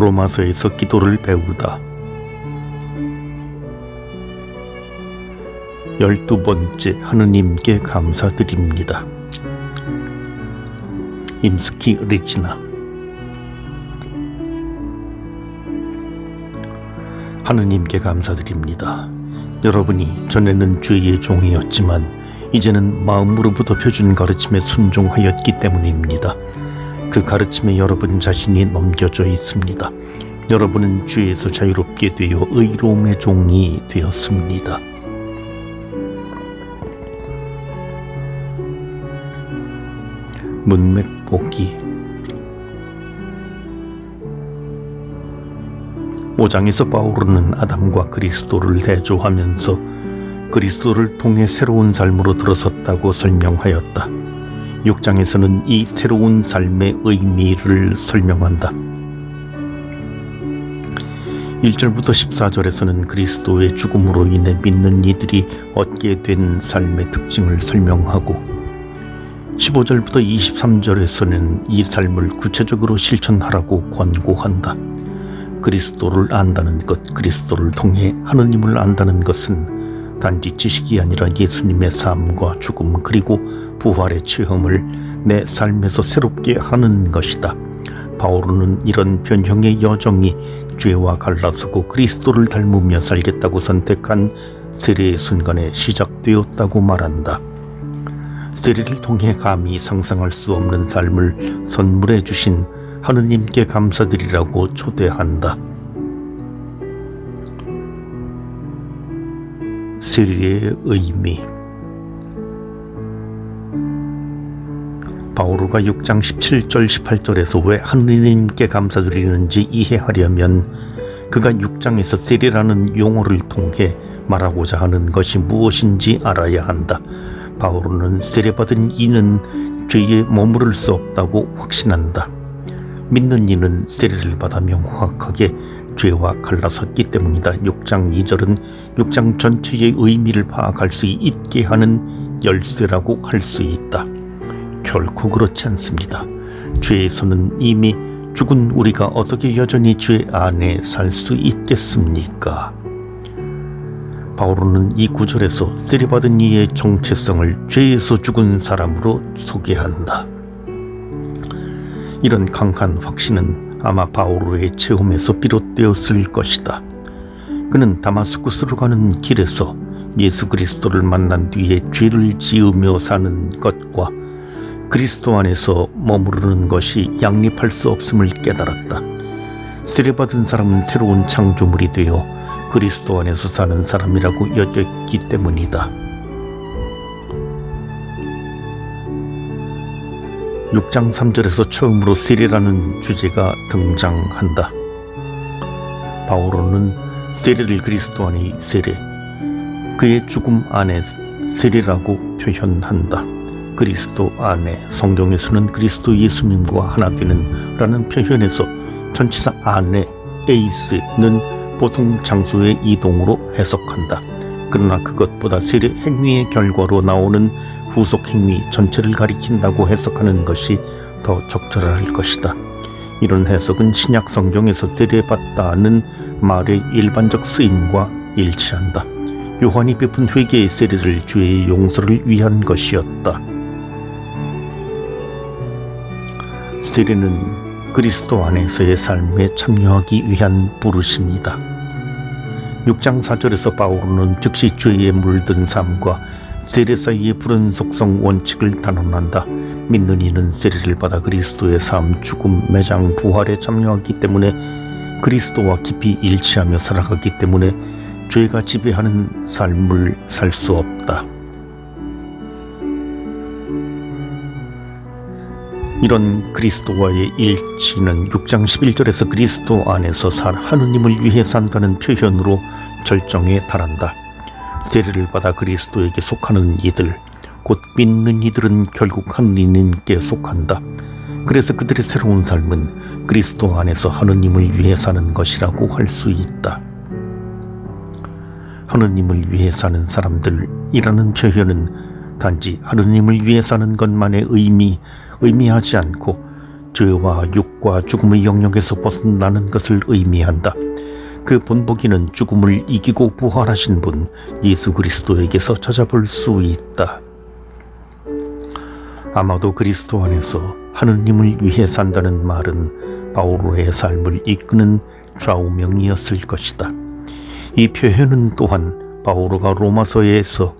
로마서에서 기도를 배우다. 열두 번째 하느님께 감사드립니다. 임스키 레지나 하느님께 감사드립니다. 여러분이 전에는 죄의 종이었지만 이제는 마음으로부터 펴준 가르침에 순종하였기 때문입니다. 그 가르침에 여러분 자신이 넘겨져 있습니다. 여러분은 죄에서 자유롭게 되어 의로움의 종이 되었습니다. 문맥 보기 5장에서 바울은 아담과 그리스도를 대조하면서 그리스도를 통해 새로운 삶으로 들어섰다고 설명하였다. 6장에서는 이 새로운 삶의 의미를 설명한다. 1절부터 14절에서는 그리스도의 죽음으로 인해 믿는 이들이 얻게 된 삶의 특징을 설명하고 15절부터 23절에서는 이 삶을 구체적으로 실천하라고 권고한다. 그리스도를 안다는 것, 그리스도를 통해 하느님을 안다는 것은 단지 지식이 아니라 예수님의 삶과 죽음 그리고 부활의 체험을 내 삶에서 새롭게 하는 것이다. 바울은 이런 변형의 여정이 죄와 갈라서고 그리스도를 닮으며 살겠다고 선택한 세례의 순간에 시작되었다고 말한다. 세례를 통해 감히 상상할 수 없는 삶을 선물해 주신 하느님께 감사드리라고 초대한다. 세례의 의미 바오로가 6장 17절 18절에서 왜 하느님께 감사드리는지 이해하려면 그가 6장에서 세례라는 용어를 통해 말하고자 하는 것이 무엇인지 알아야 한다. 바오로는 세례받은 이는 죄에 머무를 수 없다고 확신한다. 믿는 이는 세례를 받아 명확하게 죄와 갈라섰기 때문이다. 6장 2절은 6장 전체의 의미를 파악할 수 있게 하는 열쇠라고 할 수 있다. 결코 그렇지 않습니다. 죄에서는 이미 죽은 우리가 어떻게 여전히 죄 안에 살 수 있겠습니까? 바오로는 이 구절에서 세례받은 이의 정체성을 죄에서 죽은 사람으로 소개한다. 이런 강한 확신은 아마 바오로의 체험에서 비롯되었을 것이다. 그는 다마스쿠스로 가는 길에서 예수 그리스도를 만난 뒤에 죄를 지으며 사는 것과 그리스도 안에서 머무르는 것이 양립할 수 없음을 깨달았다. 세례받은 사람은 새로운 창조물이 되어 그리스도 안에서 사는 사람이라고 여겼기 때문이다. 6장 3절에서 처음으로 세례라는 주제가 등장한다. 바오로는 세례를 그리스도 안의 세례, 그의 죽음 안에 세례라고 표현한다. 그리스도 안에 성경에서는 그리스도 예수님과 하나 되는 라는 표현에서 전치사 안에 에이스는 보통 장소의 이동으로 해석한다. 그러나 그것보다 세례 행위의 결과로 나오는 후속 행위 전체를 가리킨다고 해석하는 것이 더 적절할 것이다. 이런 해석은 신약 성경에서 세례받다는 말의 일반적 쓰임과 일치한다. 요한이 베푼 회개의 세례를 죄의 용서를 위한 것이었다. 세례는 그리스도 안에서의 삶에 참여하기 위한 부르심이다. 6장 4절에서 바울은 즉시 죄에 물든 삶과 세례 사이의 푸른 속성 원칙을 단언한다. 믿는 이는 세례를 받아 그리스도의 삶, 죽음, 매장, 부활에 참여하기 때문에 그리스도와 깊이 일치하며 살아가기 때문에 죄가 지배하는 삶을 살 수 없다. 이런 그리스도와의 일치는 6장 11절에서 그리스도 안에서 살 하느님을 위해 산다는 표현으로 절정에 달한다. 세례를 받아 그리스도에게 속하는 이들, 곧 믿는 이들은 결국 하느님께 속한다. 그래서 그들의 새로운 삶은 그리스도 안에서 하느님을 위해 사는 것이라고 할 수 있다. 하느님을 위해 사는 사람들이라는 표현은 단지 하느님을 위해 사는 것만의 의미, 의미하지 않고 죄와 육과 죽음의 영역에서 벗어나는 것을 의미한다. 그 본보기는 죽음을 이기고 부활하신 분 예수 그리스도에게서 찾아볼 수 있다. 아마도 그리스도 안에서 하느님을 위해 산다는 말은 바오로의 삶을 이끄는 좌우명이었을 것이다. 이 표현은 또한 바오로가 로마서에서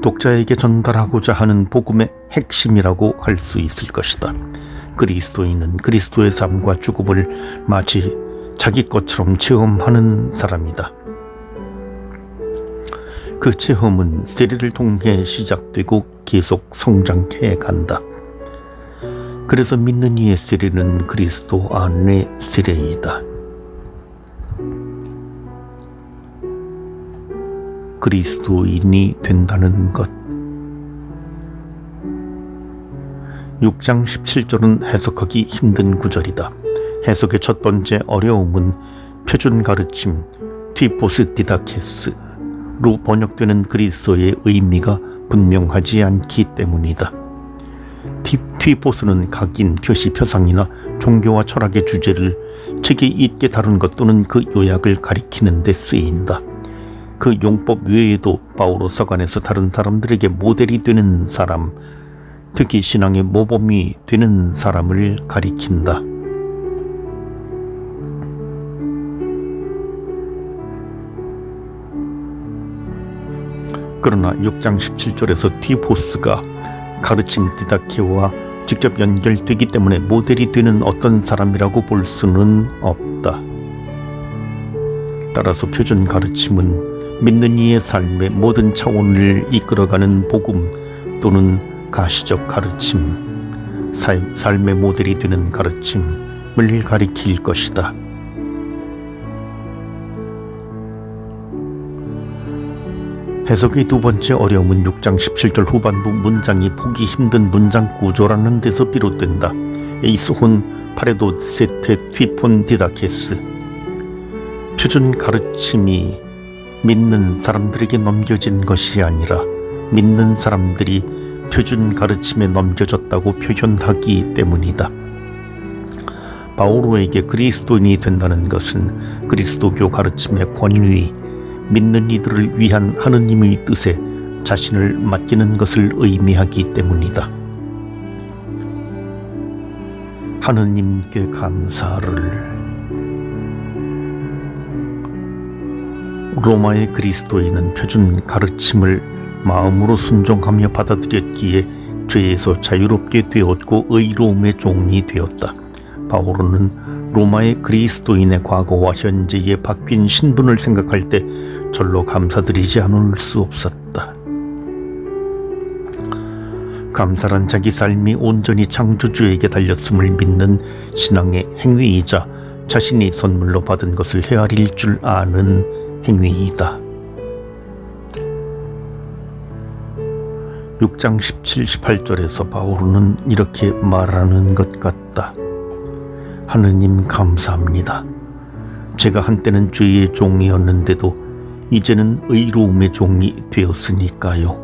독자에게 전달하고자 하는 복음의 핵심이라고 할 수 있을 것이다. 그리스도인은 그리스도의 삶과 죽음을 마치 자기 것처럼 체험하는 사람이다. 그 체험은 세례를 통해 시작되고 계속 성장해 간다. 그래서 믿는 이의 세례는 그리스도 안의 세례이다. 그리스도인이 된다는 것. 6장 17절은 해석하기 힘든 구절이다. 해석의 첫 번째 어려움은 표준 가르침 티포스 디다케스 로 번역되는 그리스어의 의미가 분명하지 않기 때문이다. 티, 티포스는 각인, 표시, 표상이나 종교와 철학의 주제를 책에 있게 다룬 것 또는 그 요약을 가리키는 데 쓰인다. 그 용법 외에도 바오로 서간에서 다른 사람들에게 모델이 되는 사람, 특히 신앙의 모범이 되는 사람을 가리킨다. 그러나 6장 17절에서 티포스가 가르친 디다케와 직접 연결되기 때문에 모델이 되는 어떤 사람이라고 볼 수는 없다. 따라서 표준 가르침은 믿는 이의 삶의 모든 차원을 이끌어가는 복음 또는 가시적 가르침, 삶, 삶의 모델이 되는 가르침을 가리킬 것이다. 해석의 두 번째 어려움은 6장 17절 후반부 문장이 보기 힘든 문장 구조라는 데서 비롯된다. 에이스혼 파레도 세테 튀폰 디다케스 표준 가르침이 믿는 사람들에게 넘겨진 것이 아니라 믿는 사람들이 표준 가르침에 넘겨졌다고 표현하기 때문이다. 바오로에게 그리스도인이 된다는 것은 그리스도교 가르침의 권위, 믿는 이들을 위한 하느님의 뜻에 자신을 맡기는 것을 의미하기 때문이다. 하느님께 감사를 로마의 그리스도인은 표준 가르침을 마음으로 순종하며 받아들였기에 죄에서 자유롭게 되었고 의로움의 종이 되었다. 바오로는 로마의 그리스도인의 과거와 현재의 바뀐 신분을 생각할 때 절로 감사드리지 않을 수 없었다. 감사란 자기 삶이 온전히 창조주에게 달렸음을 믿는 신앙의 행위이자 자신이 선물로 받은 것을 헤아릴 줄 아는 행위이다. 6장 17, 18절에서 바오로는 이렇게 말하는 것 같다. 하느님 감사합니다. 제가 한때는 죄의 종이었는데도 이제는 의로움의 종이 되었으니까요.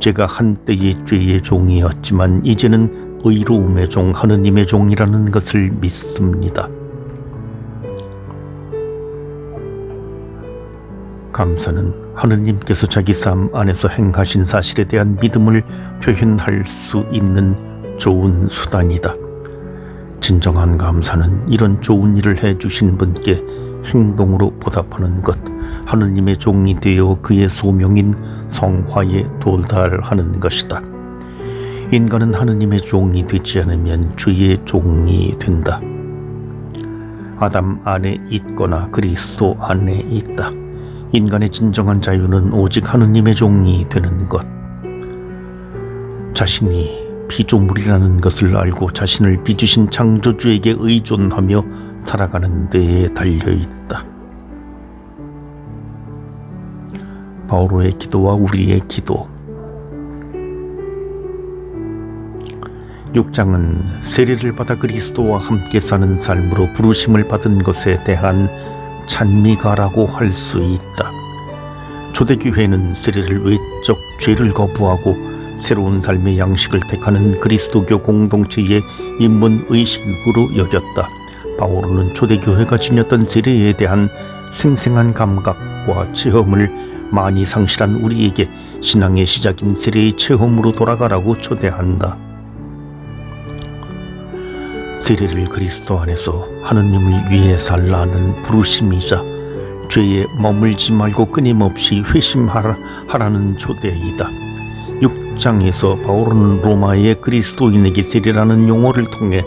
제가 한때의 죄의 종이었지만 이제는 의로움의 종, 하느님의 종이라는 것을 믿습니다. 감사는 하느님께서 자기 삶 안에서 행하신 사실에 대한 믿음을 표현할 수 있는 좋은 수단이다. 진정한 감사는 이런 좋은 일을 해주신 분께 행동으로 보답하는 것, 하느님의 종이 되어 그의 소명인 성화에 도달하는 것이다. 인간은 하느님의 종이 되지 않으면 주의 종이 된다. 아담 안에 있거나 그리스도 안에 있다. 인간의 진정한 자유는 오직 하느님의 종이 되는 것. 자신이 피조물이라는 것을 알고 자신을 빚으신 창조주에게 의존하며 살아가는 데에 달려 있다. 바오로의 기도와 우리의 기도. 6장은 세례를 받아 그리스도와 함께 사는 삶으로 부르심을 받은 것에 대한 찬미가라고 할 수 있다. 초대교회는 세례를 외적 죄를 거부하고 새로운 삶의 양식을 택하는 그리스도교 공동체의 인문 의식으로 여겼다. 바오로는 초대교회가 지녔던 세례에 대한 생생한 감각과 체험을 많이 상실한 우리에게 신앙의 시작인 세례의 체험으로 돌아가라고 초대한다. 세례를 그리스도 안에서 하느님을 위해 살라는 부르심이자 죄에 머물지 말고 끊임없이 회심하라는 초대이다. 6장에서 바울은 로마의 그리스도인에게 세례라는 용어를 통해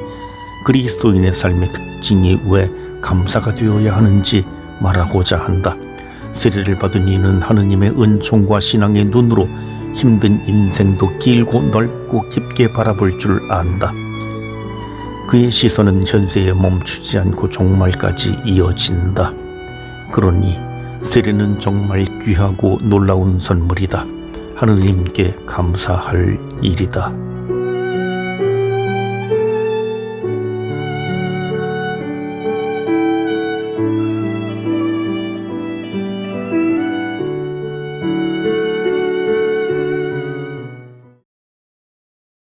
그리스도인의 삶의 특징이 왜 감사가 되어야 하는지 말하고자 한다. 세례를 받은 이는 하느님의 은총과 신앙의 눈으로 힘든 인생도 길고 넓고 깊게 바라볼 줄 안다. 그의 시선은 현세에 멈추지 않고 종말까지 이어진다. 그러니 세례는 정말 귀하고 놀라운 선물이다. 하느님께 감사할 일이다.